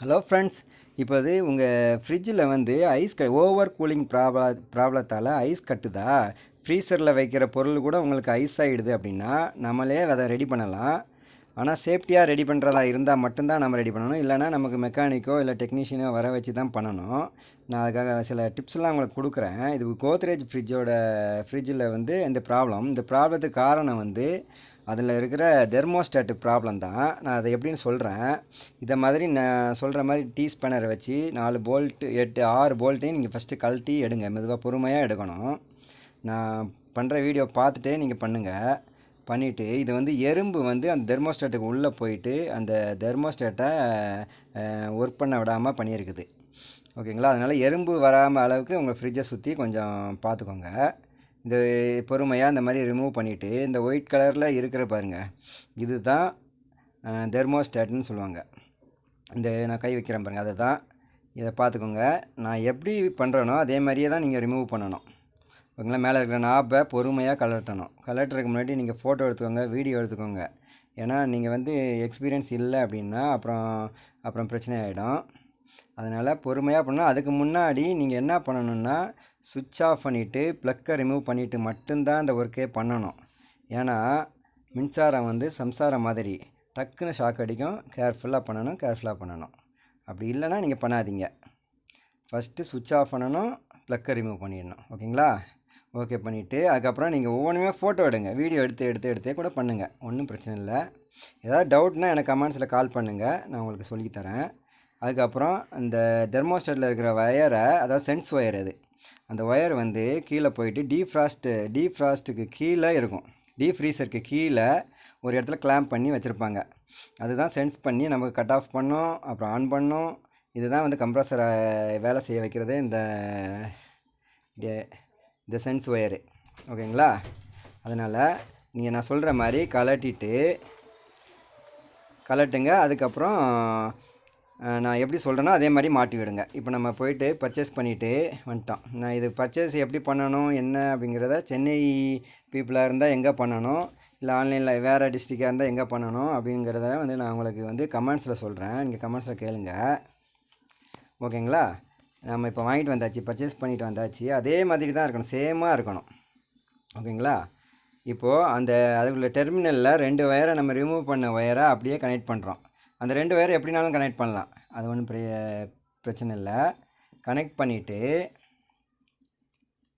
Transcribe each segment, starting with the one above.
Hello friends இப்போது உங்கள் ஃப்ரிட்ஜில் வந்து ஐஸ் க ஓவர் கூலிங் ப்ராப்ள ப்ராப்ளத்தால் ஐஸ் கட்டுதா? ஃப்ரீசரில் வைக்கிற பொருள் கூட உங்களுக்கு ஐஸ் ஆகிடுது அப்படின்னா நம்மளே அதை ரெடி பண்ணலாம். ஆனால் சேஃப்டியாக ரெடி பண்ணுறதா இருந்தால் மட்டும்தான் நம்ம ரெடி பண்ணணும். இல்லைனா நமக்கு மெக்கானிக்கோ இல்லை டெக்னீஷியனோ வர வச்சு தான் பண்ணணும். நான் அதுக்காக சில டிப்ஸ்லாம் உங்களுக்கு கொடுக்குறேன். இது கோத்ரேஜ் ஃப்ரிட்ஜோட ஃப்ரிட்ஜில் வந்து இந்த ப்ராப்ளம் இந்த ப்ராப்ளத்துக்கு காரணம் வந்து அதில் இருக்கிற தெர்மோஸ்டாட்டு ப்ராப்ளம் தான். நான் அதை எப்படின்னு சொல்கிறேன் இதை மாதிரி நான் சொல்கிற மாதிரி டீ ஸ்பேனரை வச்சு நாலு போல்ட்டு எட்டு ஆறு போல்ட்டையும் நீங்கள் ஃபஸ்ட்டு கழட்டி எடுங்க. மெதுவாக பொறுமையாக எடுக்கணும். நான் பண்ணுற வீடியோ பார்த்துட்டே நீங்கள் பண்ணுங்கள் பண்ணிவிட்டு இது வந்து எறும்பு வந்து அந்த தெர்மோஸ்டேட்டுக்கு உள்ளே போயிட்டு அந்த தெர்மோஸ்டேட்டை ஒர்க் பண்ண விடாமல் பண்ணியிருக்குது. ஓகேங்களா? அதனால் எறும்பு வராமல் அளவுக்கு உங்கள் ஃப்ரிட்ஜை சுற்றி கொஞ்சம் பார்த்துக்கோங்க. இந்த பொறுமையாக இந்த மாதிரி ரிமூவ் பண்ணிவிட்டு இந்த ஒயிட் கலரில் இருக்கிற பாருங்கள் இது தான் தெர்மோஸ்டாட்னு சொல்லுவாங்க. இந்த நான் கை வைக்கிறேன் பாருங்கள் அதை தான் இதை பார்த்துக்கோங்க. நான் எப்படி பண்ணுறேனோ அதே மாதிரியே தான் நீங்கள் ரிமூவ் பண்ணணும். ஓகேங்களா? மேலே இருக்கிற நாப்பை பொறுமையாக கலட்டணும் கலட்டுறதுக்கு முன்னாடி நீங்கள் ஃபோட்டோ எடுத்துக்கோங்க வீடியோ எடுத்துக்கோங்க. ஏன்னா நீங்கள் வந்து எக்ஸ்பீரியன்ஸ் இல்லை அப்படின்னா அப்புறம் அப்புறம் பிரச்சனை ஆகிடும் அதனால் பொறுமையாக பண்ணால் அதுக்கு முன்னாடி நீங்கள் என்ன பண்ணணுன்னா சுவிட்ச் ஆஃப் பண்ணிவிட்டு ப்ளக்கை ரிமூவ் பண்ணிவிட்டு மட்டும்தான் அந்த ஒர்க்கே பண்ணணும். ஏன்னா மின்சாரம் வந்து சம்சாரம் மாதிரி. டக்குன்னு ஷாக் அடிக்கும். கேர்ஃபுல்லாக பண்ணணும் கேர்ஃபுல்லாக பண்ணணும். அப்படி இல்லைன்னா நீங்கள் பண்ணாதீங்க. ஃபஸ்ட்டு சுவிட்ச் ஆஃப் பண்ணணும் ப்ளக்கை ரிமூவ் பண்ணிடணும். ஓகேங்களா? ஓகே பண்ணிவிட்டு அதுக்கப்புறம் நீங்கள் ஒவ்வொன்றுமே ஃபோட்டோ எடுங்க. வீடியோ எடுத்து எடுத்து எடுத்தே கூட பண்ணுங்கள் ஒன்றும் பிரச்சனை இல்லை. ஏதாவது டவுட்னா எனக்கு கமெண்ட்ஸில் கால் பண்ணுங்கள் நான் உங்களுக்கு சொல்லித்தரேன் அதுக்கப்புறம் அந்த தெர்மோஸ்டேட்டில் இருக்கிற வயரை அதாவது சென்ஸ் ஒயர் அது. அந்த ஒயர் வந்து கீழே போயிட்டு டீஃப்ராஸ்ட்டு டீஃப்ராஸ்ட்டுக்கு கீழே இருக்கும். டீப் ஃப்ரீசருக்கு கீழே ஒரு இடத்துல கிளாம்ப் பண்ணி வச்சுருப்பாங்க. அதுதான் சென்ஸ் பண்ணி நமக்கு கட் ஆஃப் பண்ணோம் அப்புறம் ஆன் பண்ணும். இதுதான் வந்து கம்ப்ரஸரை வேலை செய்ய வைக்கிறது. இந்த இந்த சென்ஸ் ஒயரு. ஓகேங்களா அதனால் நீங்கள் நான் சொல்கிற மாதிரி கலட்டிட்டு கலட்டுங்க அதுக்கப்புறம் நான் எப்படி சொல்கிறேனோ அதே மாதிரி மாட்டி விடுங்க. இப்போ நம்ம போயிட்டு பர்ச்சேஸ் பண்ணிவிட்டு வந்துட்டோம். நான் இது பர்ச்சேஸ் எப்படி பண்ணணும் என்ன அப்படிங்கிறத சென்னை பீப்புளாக இருந்தால் எங்கே பண்ணணும் இல்லை ஆன்லைனில் வேறு டிஸ்ட்ரிக்டாக இருந்தால் எங்கே பண்ணணும் அப்படிங்கிறத வந்து நான் உங்களுக்கு வந்து கமெண்ட்ஸில் சொல்கிறேன் நீங்கள் கமெண்ட்ஸில் கேளுங்க. ஓகேங்களா? நம்ம இப்போ வாங்கிட்டு வந்தாச்சு பர்ச்சேஸ் பண்ணிட்டு வந்தாச்சு. அதே மாதிரி தான் இருக்கணும் சேமாக இருக்கணும். ஓகேங்களா? இப்போது அந்த அதுக்குள்ள டெர்மினலில் ரெண்டு ஒயரை நம்ம ரிமூவ் பண்ண ஒயரை அப்படியே கனெக்ட் பண்ணுறோம் அந்த ரெண்டு ஒயரை எப்படினாலும் கனெக்ட் பண்ணலாம். அது ஒன்றும் பெரிய பிரச்சனை இல்லை. கனெக்ட் பண்ணிவிட்டு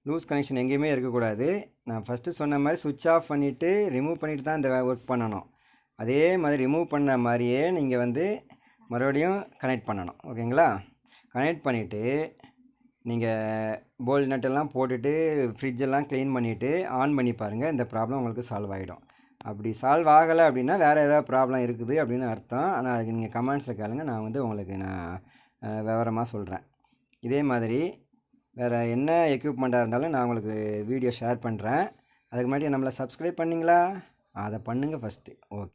லூஸ் கனெக்ஷன் எங்கேயுமே இருக்கக்கூடாது. நான் ஃபஸ்ட்டு சொன்ன மாதிரி சுவிட்ச் ஆஃப் பண்ணிவிட்டு ரிமூவ் பண்ணிவிட்டு தான் இந்த ஒர்க் பண்ணணும். அதே மாதிரி ரிமூவ் பண்ண மாதிரியே நீங்கள் வந்து மறுபடியும் கனெக்ட் பண்ணணும். ஓகேங்களா கனெக்ட் பண்ணிவிட்டு நீங்கள் போல்ட் நட்டெல்லாம் போட்டுட்டு ஃப்ரிட்ஜெல்லாம் க்ளீன் பண்ணிவிட்டு ஆன் பண்ணி பாருங்கள் இந்த ப்ராப்ளம் உங்களுக்கு சால்வ் ஆகிடும் அப்படி சால்வ் ஆகலை அப்படின்னா வேறு ஏதாவது ப்ராப்ளம் இருக்குது அப்படின்னு அர்த்தம். ஆனால் அதுக்கு நீங்கள் கமெண்ட்ஸில் கேளுங்க. நான் வந்து உங்களுக்கு நான் விவரமாக சொல்கிறேன் இதே மாதிரி வேறு என்ன எக்யூப்மெண்ட்டாக இருந்தாலும் நான் உங்களுக்கு வீடியோ ஷேர் பண்ணுறேன் அதுக்கு முன்னாடி நம்மளை சப்ஸ்கிரைப் பண்ணிங்களா? அதை பண்ணுங்கள் ஃபஸ்ட்டு ஓகே